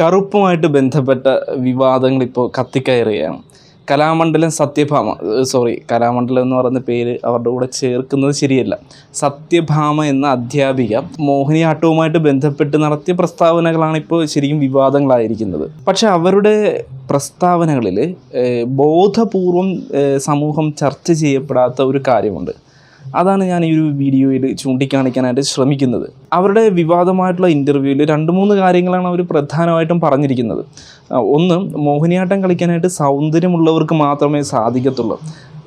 കറുപ്പുമായിട്ട് ബന്ധപ്പെട്ട വിവാദങ്ങൾ ഇപ്പോൾ കത്തിക്കയറുകയാണ്. കലാമണ്ഡലം സത്യഭാമ സോറി കലാമണ്ഡലം എന്ന് പറയുന്ന പേര് അവരുടെ കൂടെ ചേർക്കുന്നത് ശരിയല്ല. സത്യഭാമ എന്ന അധ്യാപിക മോഹിനിയാട്ടവുമായിട്ട് ബന്ധപ്പെട്ട് നടത്തിയ പ്രസ്താവനകളാണ് ഇപ്പോൾ ശരിക്കും വിവാദങ്ങളായിരിക്കുന്നത്. പക്ഷേ അവരുടെ പ്രസ്താവനകളിൽ ബോധപൂർവം സമൂഹം ചർച്ച ചെയ്യപ്പെടാത്ത ഒരു കാര്യമുണ്ട്. അതാണ് ഞാൻ ഈ ഒരു വീഡിയോയിൽ ചൂണ്ടിക്കാണിക്കാനായിട്ട് ശ്രമിക്കുന്നത്. അവരുടെ വിവാദമായിട്ടുള്ള ഇന്റർവ്യൂവിൽ രണ്ട് മൂന്ന് കാര്യങ്ങളാണ് അവർ പ്രധാനമായിട്ടും പറഞ്ഞിരിക്കുന്നത്. ഒന്ന് മോഹിനിയാട്ടം കളിക്കാനായിട്ട് സൗന്ദര്യമുള്ളവർക്ക് മാത്രമേ സാധിക്കത്തുള്ളൂ.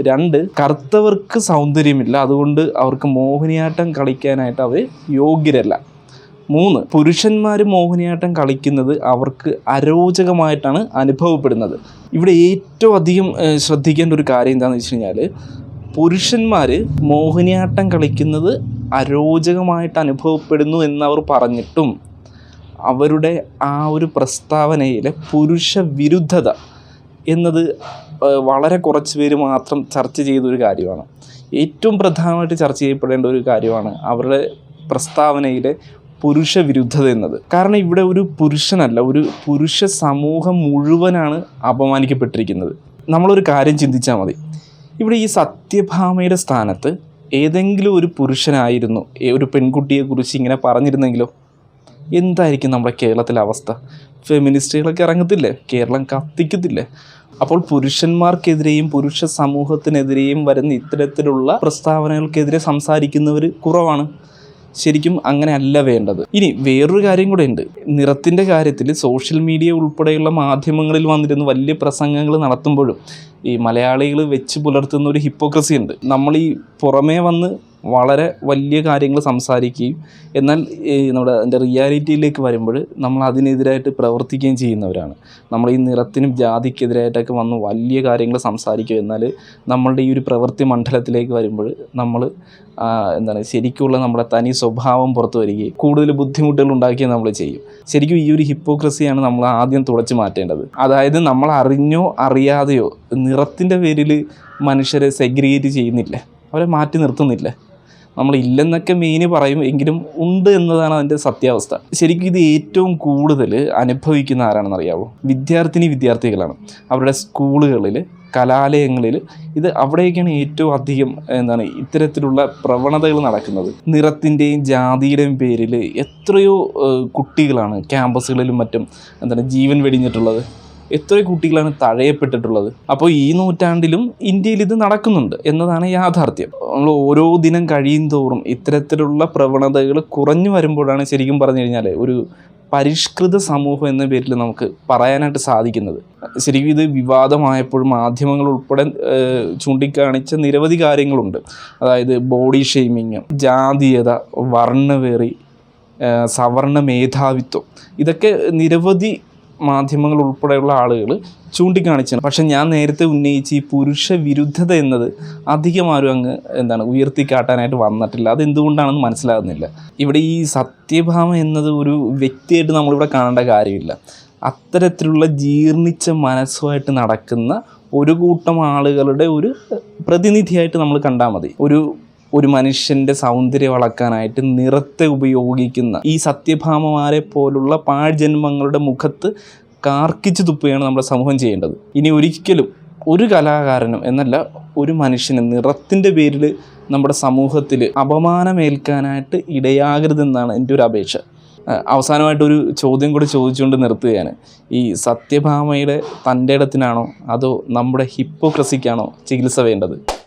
രണ്ട് കറുത്തവർക്ക് സൗന്ദര്യമില്ല. അതുകൊണ്ട് അവർക്ക് മോഹിനിയാട്ടം കളിക്കാനായിട്ട് അവർ യോഗ്യരല്ല. മൂന്ന് പുരുഷന്മാർ മോഹിനിയാട്ടം കളിക്കുന്നത് അവർക്ക് അരോചകമായിട്ടാണ് അനുഭവപ്പെടുന്നത്. ഇവിടെ ഏറ്റവും അധികം ശ്രദ്ധിക്കേണ്ട ഒരു കാര്യം എന്താണെന്ന് വെച്ച് കഴിഞ്ഞാൽ പുരുഷന്മാർ മോഹിനിയാട്ടം കളിക്കുന്നത് അരോചകമായിട്ട് അനുഭവപ്പെടുന്നു എന്നവർ പറഞ്ഞിട്ടും അവരുടെ ആ ഒരു പ്രസ്താവനയിലെ പുരുഷ വിരുദ്ധത എന്നത് വളരെ കുറച്ച് പേര് മാത്രം ചർച്ച ചെയ്തൊരു കാര്യമാണ്. ഏറ്റവും പ്രധാനമായിട്ട് ചർച്ച ചെയ്യപ്പെടേണ്ട ഒരു കാര്യമാണ് അവരുടെ പ്രസ്താവനയിലെ പുരുഷ വിരുദ്ധത എന്നത്. കാരണം ഇവിടെ ഒരു പുരുഷനല്ല ഒരു പുരുഷ സമൂഹം മുഴുവനാണ് അപമാനിക്കപ്പെട്ടിരിക്കുന്നത്. നമ്മളൊരു കാര്യം ചിന്തിച്ചാൽ മതി. ഇവിടെ ഈ സത്യഭാമയുടെ സ്ഥാനത്ത് ഏതെങ്കിലും ഒരു പുരുഷനായിരുന്നു. ഒരു പെൺകുട്ടിയെക്കുറിച്ച് ഇങ്ങനെ പറഞ്ഞിരുന്നെങ്കിലോ? എന്തായിരിക്കും നമ്മുടെ കേരളത്തിലെ അവസ്ഥ? ഫെമിനിസ്റ്റുകളൊക്കെ ഇറങ്ങത്തില്ലേ? കേരളം കത്തിക്കത്തില്ലേ? അപ്പോൾ പുരുഷന്മാർക്കെതിരെയും പുരുഷ സമൂഹത്തിനെതിരെയും വരുന്ന ഇത്തരത്തിലുള്ള പ്രസ്താവനകൾക്കെതിരെ സംസാരിക്കുന്നവർ കുറവാണ്. ശരിക്കും അങ്ങനെ അല്ല വേണ്ടത്. ഇനി വേറൊരു കാര്യം കൂടെ ഉണ്ട്. നിറത്തിന്റെ കാര്യത്തിൽ സോഷ്യൽ മീഡിയ ഉൾപ്പെടെയുള്ള മാധ്യമങ്ങളിൽ വന്നിരുന്ന വലിയ പ്രസംഗങ്ങൾ നടത്തുമ്പോഴും ഈ മലയാളികൾ വെച്ച് പുലർത്തുന്ന ഒരു ഹിപ്പോക്രസി ഉണ്ട്. നമ്മൾ ഈ പുറമേ വന്ന് വളരെ വലിയ കാര്യങ്ങൾ സംസാരിക്കുകയും എന്നാൽ നമ്മുടെ അതിന്റെ റിയാലിറ്റിയിലേക്ക് വരുമ്പോൾ നമ്മൾ അതിനെതിരായിട്ട് പ്രവർത്തിക്കുകയും ചെയ്യുന്നവരാണ്. നമ്മൾ ഈ നിറത്തിനും ജാതിക്കെതിരായിട്ടൊക്കെ വന്ന് വലിയ കാര്യങ്ങൾ സംസാരിക്കുക എന്നാൽ നമ്മളുടെ ഈ ഒരു പ്രവൃത്തി മണ്ഡലത്തിലേക്ക് വരുമ്പോൾ നമ്മൾ എന്താണ് ശരിക്കുള്ള നമ്മുടെ തനി സ്വഭാവം പുറത്തു വരികയും കൂടുതൽ ബുദ്ധിമുട്ടുകൾ ഉണ്ടാക്കുകയും നമ്മൾ ചെയ്യും. ശരിക്കും ഈ ഒരു ഹിപ്പോക്രസിയാണ് നമ്മൾ ആദ്യം തുടച്ചു മാറ്റേണ്ടത്. അതായത് നമ്മൾ അറിഞ്ഞോ അറിയാതെയോ നിറത്തിന്റെ പേരിൽ മനുഷ്യരെ സെഗ്രിഗേറ്റ് ചെയ്യുന്നില്ല. അവരെ മാറ്റി നിർത്തുന്നില്ലേ. നമ്മൾ ഇല്ലെന്നൊക്കെ മെയിന് പറയും എങ്കിലും ഉണ്ട് എന്നതാണ് അതിന്റെ സത്യാവസ്ഥ. ശരിക്കും ഇത് ഏറ്റവും കൂടുതൽ അനുഭവിക്കുന്ന ആരാണെന്ന് അറിയാവോ വിദ്യാർത്ഥിനി വിദ്യാർത്ഥികളാണ്. അവരുടെ സ്കൂളുകളിൽ കലാലയങ്ങളിൽ ഇത് അവിടെയൊക്കെയാണ് ഏറ്റവും അധികം എന്താണ് ഇത്തരത്തിലുള്ള പ്രവണതകൾ നടക്കുന്നത്. നിറത്തിന്റെയും ജാതിയുടെയും പേരിൽ എത്രയോ കുട്ടികളാണ് ക്യാമ്പസുകളിലും മറ്റും എന്താണ് ജീവൻ വെടിഞ്ഞിട്ടുള്ളത്. എത്രയോ കുട്ടികളാണ് തഴയപ്പെട്ടിട്ടുള്ളത്. അപ്പോൾ ഈ നൂറ്റാണ്ടിലും ഇന്ത്യയിൽ ഇത് നടക്കുന്നുണ്ട് എന്നതാണ് യാഥാർത്ഥ്യം. നമ്മൾ ഓരോ ദിനം കഴിയും തോറും ഇത്തരത്തിലുള്ള പ്രവണതകൾ കുറഞ്ഞു വരുമ്പോഴാണ് ശരിക്കും പറഞ്ഞു കഴിഞ്ഞാൽ ഒരു പരിഷ്കൃത സമൂഹം എന്ന പേരിൽ നമുക്ക് പറയാനായിട്ട് സാധിക്കുന്നത്. ശരിക്കും ഇത് വിവാദമായപ്പോൾ മാധ്യമങ്ങൾ ഉൾപ്പെടെ ചൂണ്ടിക്കാണിച്ച നിരവധി കാര്യങ്ങളുണ്ട്. അതായത് ബോഡി ഷെയ്മിങ് ജാതീയത വർണവേറി സവർണ മേധാവിത്വം. ഇതൊക്കെ നിരവധി മാധ്യമങ്ങൾ ഉൾപ്പെടെയുള്ള ആളുകൾ ചൂണ്ടിക്കാണിച്ചാണ് പക്ഷെ ഞാൻ നേരത്തെ ഉന്നയിച്ച ഈ പുരുഷ വിരുദ്ധത എന്നത് അധികം ആരും അങ്ങ് എന്താണ് ഉയർത്തിക്കാട്ടാനായിട്ട് വന്നിട്ടില്ല. അതെന്തുകൊണ്ടാണെന്ന് മനസ്സിലാകുന്നില്ല. ഇവിടെ ഈ സത്യഭാമ എന്നത് ഒരു വ്യക്തിയായിട്ട് നമ്മളിവിടെ കാണേണ്ട കാര്യമില്ല. അത്തരത്തിലുള്ള ജീർണിച്ച മനസ്സുമായിട്ട് നടക്കുന്ന ഒരു കൂട്ടം ആളുകളുടെ ഒരു പ്രതിനിധിയായിട്ട് നമ്മൾ കണ്ടാൽ മതി. ഒരു ഒരു മനുഷ്യന്റെ സൗന്ദര്യം വളക്കാനായിട്ട് നിറത്തെ ഉപയോഗിക്കുന്ന ഈ സത്യഭാമമാരെ പോലുള്ള പാഴ്ജന്മങ്ങളുടെ മുഖത്ത് കാർക്കിച്ച് തുപ്പുകയാണ് നമ്മുടെ സമൂഹം ചെയ്യേണ്ടത്. ഇനി ഒരിക്കലും ഒരു കലാകാരനും എന്നല്ല ഒരു മനുഷ്യന് നിറത്തിന്റെ പേരിൽ നമ്മുടെ സമൂഹത്തിൽ അപമാനമേൽക്കാനായിട്ട് ഇടയാകരുതെന്നാണ് എന്റെ ഒരു അപേക്ഷ. അവസാനമായിട്ടൊരു ചോദ്യം കൂടി ചോദിച്ചുകൊണ്ട് നിർത്തുകയാണ്. ഈ സത്യഭാമയുടെ തന്റെ ഇടത്തിനാണോ അതോ നമ്മുടെ ഹിപ്പോക്രസിക്കാണോ ചികിത്സ വേണ്ടത്?